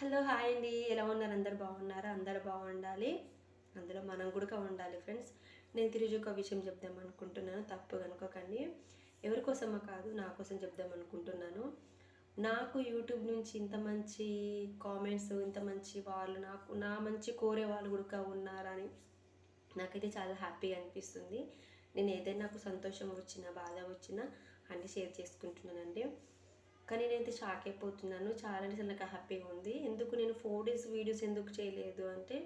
Hello hi అండి. ఎలా ఉన్నారు? అందరు బాగున్నారా? అందరు బాగుండాలి. అందులో మనం కూడా ఉండాలి ఫ్రెండ్స్. నేను తిరిగి ఒక విషయం చెప్దాం అనుకుంటున్నాను. తప్పు కనుకోకండి ఎవరి కోసమో కాదు నా కోసం చెప్దాం అనుకుంటున్నాను. నాకు యూట్యూబ్ నుంచి ఇంత మంచి కామెంట్స్ ఇంత మంచి వాళ్ళు నాకు నా మంచి కోరే వాళ్ళు కూడా ఉన్నారని నాకైతే చాలా హ్యాపీగా అనిపిస్తుంది. నేను ఏదైనా నాకు సంతోషం వచ్చినా బాధ వచ్చినా అన్నీ షేర్ చేసుకుంటున్నానండి. కానీ నేనైతే షాక్ అయిపోతున్నాను. చాలా అసలు నాకు హ్యాపీగా ఉంది. ఎందుకు నేను ఫోర్ డేస్ వీడియోస్ ఎందుకు చేయలేదు అంటే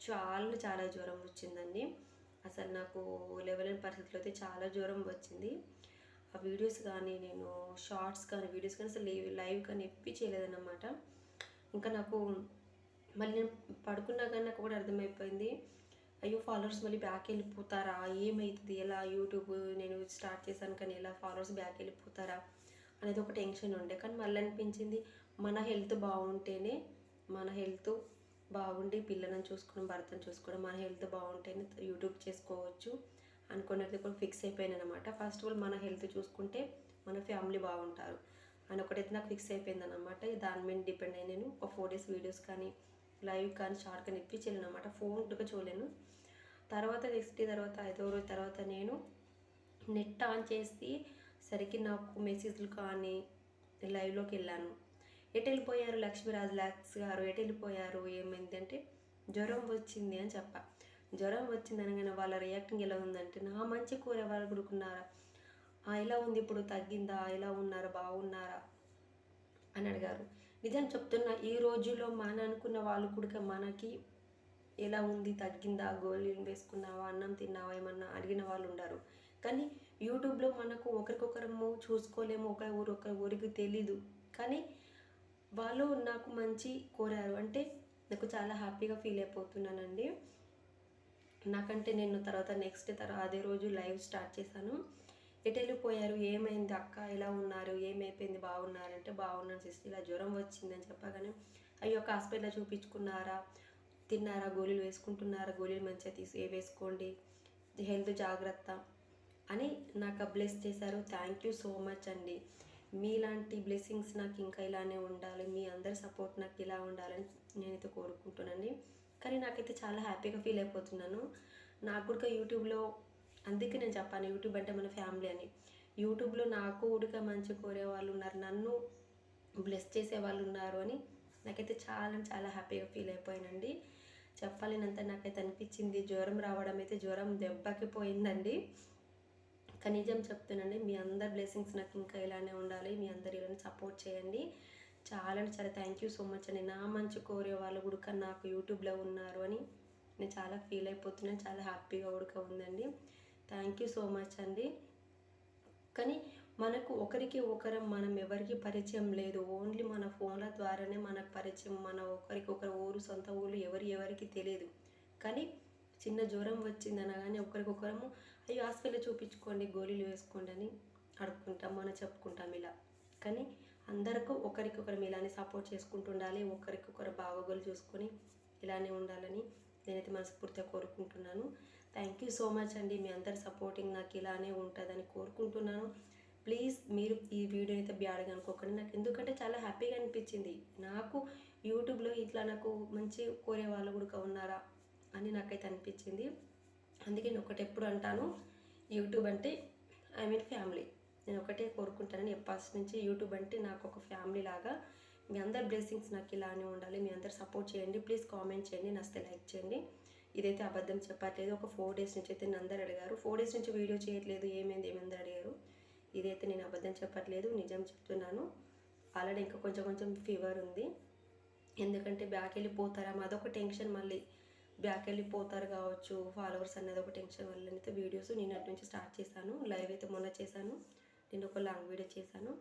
చాలా చాలా జ్వరం వచ్చిందండి. అసలు నాకు లెవెల్ పరిస్థితుల్లో అయితే చాలా జ్వరం వచ్చింది. ఆ వీడియోస్ కానీ నేను షార్ట్స్ కానీ వీడియోస్ కానీ అసలు లైవ్ కానీ ఎప్పి చేయలేదన్నమాట. ఇంకా నాకు మళ్ళీ నేను పడుకున్నా కానీ నాకు కూడా అర్థమైపోయింది. అయ్యో ఫాలోవర్స్ మళ్ళీ బ్యాక్ వెళ్ళిపోతారా? ఏమవుతుంది ఎలా? యూట్యూబ్ నేను స్టార్ట్ చేశాను కానీ ఎలా? ఫాలోవర్స్ బ్యాక్ వెళ్ళిపోతారా? అనేది ఒక టెన్షన్ ఉండే. కానీ మళ్ళీ అనిపించింది మన హెల్త్ బాగుంటేనే మన హెల్త్ బాగుండి పిల్లలను చూసుకోవడం భర్తను చూసుకోవడం మన హెల్త్ బాగుంటేనే యూట్యూబ్ చేసుకోవచ్చు అనుకున్నది కూడా ఫిక్స్ అయిపోయాను అనమాట ఫస్ట్ ఆఫ్ ఆల్ మన హెల్త్ చూసుకుంటే మన ఫ్యామిలీ బాగుంటారు అని ఒకటైతే నాకు ఫిక్స్ అయిపోయింది అనమాట దాని మీద డిపెండ్ అయ్యి నేను ఒక ఫోర్ డేస్ వీడియోస్ కానీ లైవ్ కానీ షార్ట్ కానీ ఇప్పించలేను అనమాట ఫోన్ ఉంటుగా చూడలేను. తర్వాత నెక్స్ట్ డే తర్వాత ఐదో రోజు తర్వాత నేను నెట్ ఆన్ చేసి సరికి నాకు మెసేజ్లు కానీ లైవ్లోకి వెళ్ళాను. ఎటు వెళ్ళిపోయారు లక్ష్మీరాజ్ లాక్స్ గారు? ఎటు వెళ్ళిపోయారు ఏమైంది అంటే జ్వరం వచ్చింది అని చెప్ప. జ్వరం వచ్చింది అనగానే వాళ్ళ రియాక్టింగ్ ఎలా ఉందంటే నా మంచి కూర వాళ్ళు కొడుకున్నారా? ఎలా ఉంది ఇప్పుడు తగ్గిందా? ఎలా ఉన్నారా? బాగున్నారా? అని అడిగారు. నిజం చెప్తున్నా ఈ రోజుల్లో మన అనుకున్న వాళ్ళు కూడా మనకి ఎలా ఉంది? తగ్గిందా? గోళీలు వేసుకున్నావా? అన్నం తిన్నావా? ఏమన్నా అడిగిన వాళ్ళు ఉండరు. కానీ యూట్యూబ్లో మనకు ఒకరికొకరము చూసుకోలేము ఒక ఊరు ఒక ఊరికి తెలీదు. కానీ వాళ్ళు నాకు మంచి కోరారు. అంటే నాకు చాలా హ్యాపీగా ఫీల్ అయిపోతున్నానండి. నాకంటే నేను తర్వాత నెక్స్ట్ తర్వాత అదే రోజు లైవ్ స్టార్ట్ చేశాను. ఎటు వెళ్ళిపోయారు? ఏమైంది? అక్క ఎలా ఉన్నారు? ఏమైపోయింది? బాగున్నారంటే బాగున్నాను సిస్టర్. ఇలా జ్వరం వచ్చిందని చెప్పగానే అయ్యో ఒక హాస్పిటల్లో చూపించుకున్నారా? తిన్నారా? గోళీలు వేసుకుంటున్నారా? గోళీలు మంచిగా తీసి వేసుకోండి. హెల్త్ జాగ్రత్త. అని నాకు బ్లెస్ చేశారు. థ్యాంక్ యూ సో మచ్ అండి. మీలాంటి బ్లెస్సింగ్స్ నాకు ఇంకా ఇలానే ఉండాలి. మీ అందరి సపోర్ట్ నాకు ఇలా ఉండాలని నేనైతే కోరుకుంటున్నాను కానీ నాకైతే చాలా హ్యాపీగా ఫీల్ అయిపోతున్నాను. నాకు కూడా యూట్యూబ్లో అందుకే నేను చెప్పాను యూట్యూబ్ అంటే మన ఫ్యామిలీ అని. యూట్యూబ్లో నాకు ఉడక మంచి కోరే వాళ్ళు ఉన్నారు. నన్ను బ్లెస్ చేసే వాళ్ళు ఉన్నారు అని నాకైతే చాలా చాలా హ్యాపీగా ఫీల్ అయిపోయానండి. చెప్పలేనంత నాకైతే అనిపించింది. జ్వరం రావడం అయితే జ్వరం దెబ్బకి పోయిందండి. కానీ నిజం చెప్తానండి మీ అందరి బ్లెస్సింగ్స్ నాకు ఇంకా ఇలానే ఉండాలి. మీ అందరు ఇలానే సపోర్ట్ చేయండి. చాలా అంటే చాలా థ్యాంక్ యూ సో మచ్ అండి. నా మంచి కోరే వాళ్ళు కూడా నాకు యూట్యూబ్లో ఉన్నారు అని నేను చాలా ఫీల్ అయిపోతున్నాను. చాలా హ్యాపీగా ఉడక ఉందండి. థ్యాంక్ యూ సో మచ్ అండి. కానీ మనకు ఒకరికి ఒకరం మనం ఎవరికి పరిచయం లేదు. ఓన్లీ మన ఫోన్ల ద్వారానే మనకు పరిచయం. మన ఒకరికి ఒకరు ఊరు సొంత ఊరు ఎవరి ఎవరికి తెలియదు. కానీ చిన్న జ్వరం వచ్చింది అనగానే ఒకరికొకరము అయ్యో హాస్పిటల్ చూపించుకోండి గోళీలు వేసుకోండి అని అడుక్కుంటాం మనం చెప్పుకుంటాం ఇలా. కానీ అందరికీ ఒకరికొకరు ఇలానే సపోర్ట్ చేసుకుంటూ ఉండాలి ఒకరికొకరు బాగోగులు చూసుకొని ఇలానే ఉండాలని నేనైతే మనస్ఫూర్తిగా కోరుకుంటున్నాను. థ్యాంక్ యూ సో మచ్ అండి. మీ అందరి సపోర్టింగ్ నాకు ఇలానే ఉంటుందని కోరుకుంటున్నాను. ప్లీజ్ మీరు ఈ వీడియో అయితే బ్యాడ్గా అనుకోకండి. నాకు ఎందుకంటే చాలా హ్యాపీగా అనిపించింది. నాకు యూట్యూబ్లో ఇట్లా నాకు మంచి కోరే వాళ్ళు కూడా ఉన్నారా? అని నాకైతే అనిపించింది. అందుకే నేను ఒకటి ఎప్పుడు అంటాను యూట్యూబ్ అంటే ఐ మీన్ ఫ్యామిలీ. నేను ఒకటే కోరుకుంటానని ఫస్ట్ నుంచి యూట్యూబ్ అంటే నాకు ఒక ఫ్యామిలీ లాగా మీ అందరి బ్లెస్సింగ్స్ నాకు ఇలానే ఉండాలి మీ అందరు సపోర్ట్ చేయండి ప్లీజ్ కామెంట్ చేయండి నస్తే లైక్ చేయండి. ఇదైతే అబద్ధం చెప్పట్లేదు ఒక ఫోర్ డేస్ నుంచి అయితే నన్ను అందరు అడిగారు. ఫోర్ డేస్ నుంచి వీడియో చేయట్లేదు ఏమైంది ఏమైంది అడిగారు. ఇదైతే నేను అబద్ధం చెప్పట్లేదు నిజం చెప్తున్నాను. ఆల్రెడీ ఇంకా కొంచెం కొంచెం ఫీవర్ ఉంది. ఎందుకంటే బ్యాక్ వెళ్ళిపోతారా అదొక టెన్షన్ మళ్ళీ. బ్యాక్ వెళ్ళిపోతారు కావచ్చు ఫాలోవర్స్ అనేది ఒక టెన్షన్ వల్ల. అయితే వీడియోస్ నేను అటు నుంచి స్టార్ట్ చేశాను లైవ్ అయితే మొన్న చేశాను నేను ఒక లాంగ్ వీడియో చేశాను.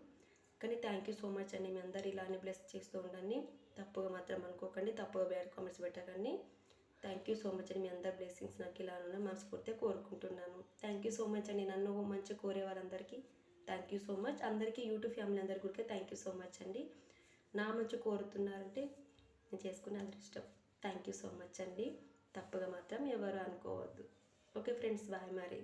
కానీ థ్యాంక్ యూ సో మచ్ అండి మీ అందరు ఇలానే బ్లెస్ చేస్తూ ఉండండి. తప్పుగా మాత్రం అనుకోకండి తప్పుగా బ్యాడ్ కామెంట్స్ పెట్టకండి. థ్యాంక్ యూ సో మచ్ అండి మీ అందరి బ్లెస్సింగ్స్ నాకు ఇలా ఉన్న మనస్ఫూర్తిగా కోరుకుంటున్నాను. థ్యాంక్ యూ సో మచ్ అండి నన్ను మంచి కోరే వారందరికీ థ్యాంక్ యూ సో మచ్ అందరికీ యూట్యూబ్ ఫ్యామిలీ అందరికీ కూడా థ్యాంక్ యూ సో మచ్ అండి. నా మంచి కోరుతున్నారంటే నేను చేసుకునే అదృష్టం. థ్యాంక్ యూ సో మచ్ అండి. తప్పుగా మాత్రం ఎవరు అనుకోవద్దు. ఓకే ఫ్రెండ్స్ బాయ్ మరి.